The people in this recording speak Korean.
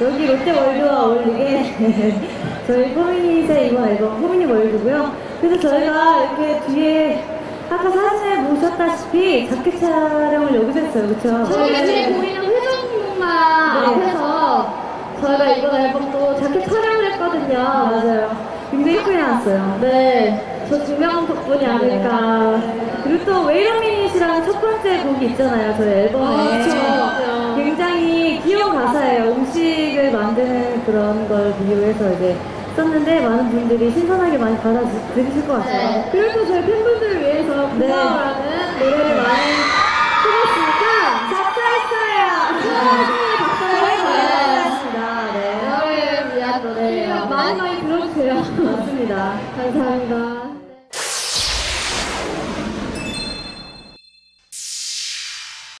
앨범에게 저희 포미닛의 이번 앨범 포미닛 월드고요. 그래서 저희가 이렇게 뒤에 아까 사진에 보셨다시피 자켓 촬영을 여기서 했어요. 그쵸? 저희가 지금 보이는 회전목마 네. 앞에서 저희가 이번 앨범도 자켓 촬영을 했거든요. 맞아요. 굉장히 예쁘게 나왔어요. 네, 저 두명 덕분이 아닐까. 그리고 또 웨이러미닛이라는 첫 번째 곡이 있잖아요. 저희 앨범에. 아. 굉장히 귀여운 가사예요. 음식을 만드는 그런 걸 비유해서 이제 썼는데 많은 분들이 신선하게 많이 받아들이실 것 같아요. 네. 그리고 또 저희 팬분들을 위해서 네. 고마워라는 노래를 많이 틀었으니까 작사했어요. 네. 위한 노래예요. 많이 많이 들어주세요. 맞습니다. 감사합니다.